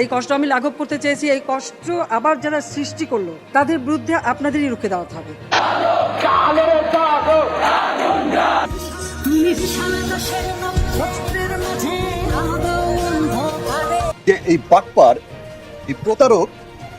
এই কষ্ট আমি লাঘব করতে চেয়েছি, এই কষ্ট আবার যারা সৃষ্টি করল, তাদের বিরুদ্ধে আপনাদেরই রুখে দেওয়া হবে। এই বাটপার, এই প্রতারক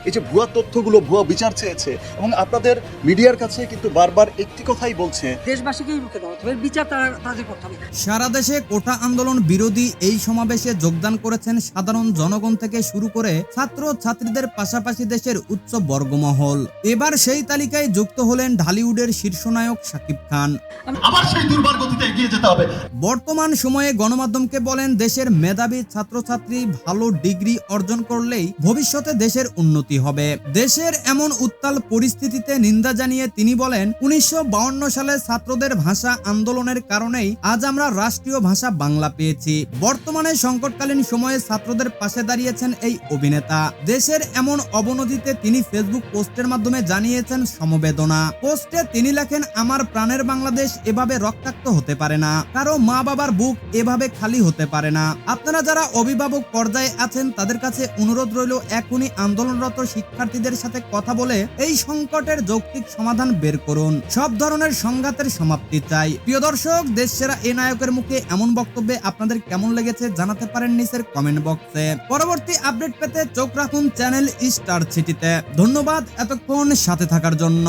এই যে ভুয়া তথ্যগুলো ভুয়া বিচার চেয়েছে এবং আপনাদের মিডিয়ার কাছে কিন্তু বারবার একটি কথাই বলছে। দেশবাসীকেই রুখে দেওয়া হবে বিচার তারা তাদের করতে হবে। সারা দেশে কোটা আন্দোলন বিরোধী এই সমাবেশে যোগদান করেছেন সাধারণ জনগণ থেকে শুরু করে ছাত্র ছাত্রীদের পাশাপাশি দেশের উচ্চ বর্গমহল। এবার সেই তালিকায় যুক্ত হলেন ঢালিউডের শীর্ষনায়ক শাকিব খান। আবার সেই দুর্বার গতিতে এগিয়ে যেতে হবে। বর্তমান সময়ে গণমাধ্যমকে বলেন দেশের মেধাবী ছাত্রছাত্রী ভালো ডিগ্রি অর্জন করলেই ভবিষ্যতে দেশের উন্নতি হবে। দেশের এমন উত্তাল পরিস্থিতিতে নিন্দা জানিয়ে তিনি বলেন, উনিশশো সালে ছাত্রদের ভাষা আন্দোলনের কারণেই আজ আমরা রাষ্ট্রীয় ভাষা বাংলা পেয়েছি। বর্তমানে সংকটকালীন সময়ে ছাত্রদের পাশে দাঁড়িয়েছেন এই অভিনেতা। দেশের এমন অবনতিতে তিনি ফেসবুক পোস্টের মাধ্যমে জানিয়েছেন সমবেদনা। পোস্টে তিনি লেখেন, আমার প্রাণের বাংলাদেশ এভাবে রক্তাক্ত হতে পারে না। কারও মা বাবার বুক এভাবে খালি হতে পারে না। আপনারা যারা অভিভাবক পর্যায়ে আছেন, তাদের কাছে অনুরোধ রইল, এখনই আন্দোলনরত শিক্ষার্থীদের সাথে কথা বলে এই সংকটের যৌক্তিক সমাধান বের করুন। সব ধরনের সংঘাতের সমাপ্তি চাই। প্রিয় দর্শক দেশ সেরা এ নায়কের মুখে এমন বক্তব্যে আপনাদের কেমন লেগেছে জানাতে পারেন নিচের কমেন্ট বক্সে পরবর্তী আপডেট পেতে চোখ রাখুন চ্যানেল স্টার সিটিতে। ধন্যবাদ এতক্ষণ সাথে থাকার জন্য।